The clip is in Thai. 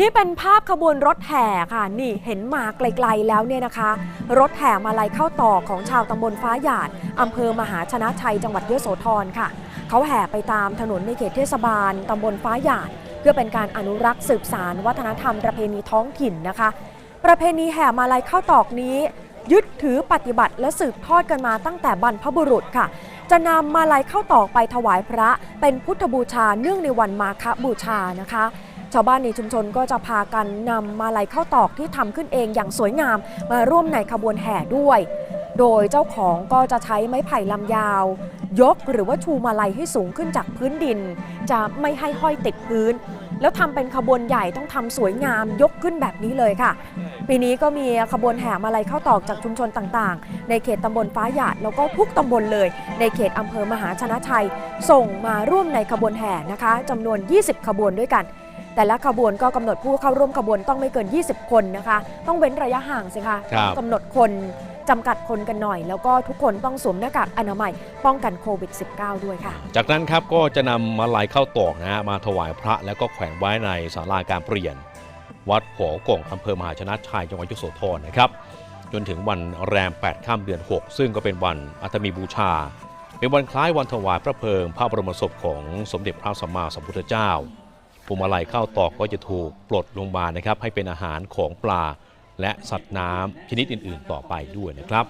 นี่เป็นภาพขบวนรถแห่ค่ะ นี่เห็นมาไกลๆแล้วเนี่ยนะคะ รถแห่มาลัยเข้าต่อของชาวตำบลฟ้าหยาดอำเภอมหาชนะชัยจังหวัดยโสธรค่ะ เขาแห่ไปตามถนนในเขตเทศบาลตำบลฟ้าหยาด เพื่อเป็นการอนุรักษ์สืบสารวัฒนธรรมประเพณีท้องถิ่นนะคะ ประเพณีแห่มาลัยเข้าตอกนี้ ยึดถือปฏิบัติและสืบทอดกันมาตั้งแต่บรรพบุรุษค่ะ จะนำมาลัยเข้าตอกไปถวายพระ เป็นพุทธบูชาเนื่องในวันมาฆบูชานะคะ ชาวบ้านในชุมชนก็จะพากันนำมาลัยเข้าตอกที่ทำขึ้นเองอย่างสวยงาม มาร่วมในขบวนแห่ด้วย โดยเจ้าของก็จะใช้ไม้ไผ่ลำยาว ยกหรือว่าชูมาลัยให้สูงขึ้นจากพื้นดิน จะไม่ให้ห้อยติดพื้น แล้วทำเป็นขบวนใหญ่ต้องทำสวยงามยกขึ้นแบบนี้เลยค่ะ ปีนี้ก็มีขบวนแห่มาลัยเข้าตอกจากชุมชนต่างๆ ในเขตตำบลฟ้าหยาดแล้วก็ทุกตำบลเลย ในเขตอำเภอมหาชนะชัย ส่งมาร่วมในขบวนแห่นะคะจำนวน 20 ขบวนด้วยกัน แต่ละขบวนก็กำหนดผู้เข้าร่วมขบวนต้องไม่เกิน 20 คนนะคะ ต้องเว้นระยะห่างสิคะครับต้องกำหนดคนจำกัดคนกันหน่อย แล้วก็ทุกคนต้องสวมหน้ากากอนามัย ป้องกันโควิด -19 ด้วยค่ะ จากนั้นครับก็จะนำมาลายเข้าตอกนะฮะมาถวายพระแล้วก็แขวนไว้ในศาลาการเปลี่ยน วัดหอกงอำเภอมหาชนะชัยจังหวัดยโสธรนะครับ จนถึงวันแรม 8 ข้ามเดือน 6 ซึ่งก็เป็นวันอัตมีบูชา เป็นวันคล้ายวันถวายพระเพลิงพระบรมศพของสมเด็จพระสัมมาสัมพุทธเจ้า ปูมาลัยเข้าตอกก็จะถูกปลดลงมานะครับให้เป็นอาหารของปลา และสัตว์น้ำชนิดอื่น ๆ ต่อไปด้วยนะครับ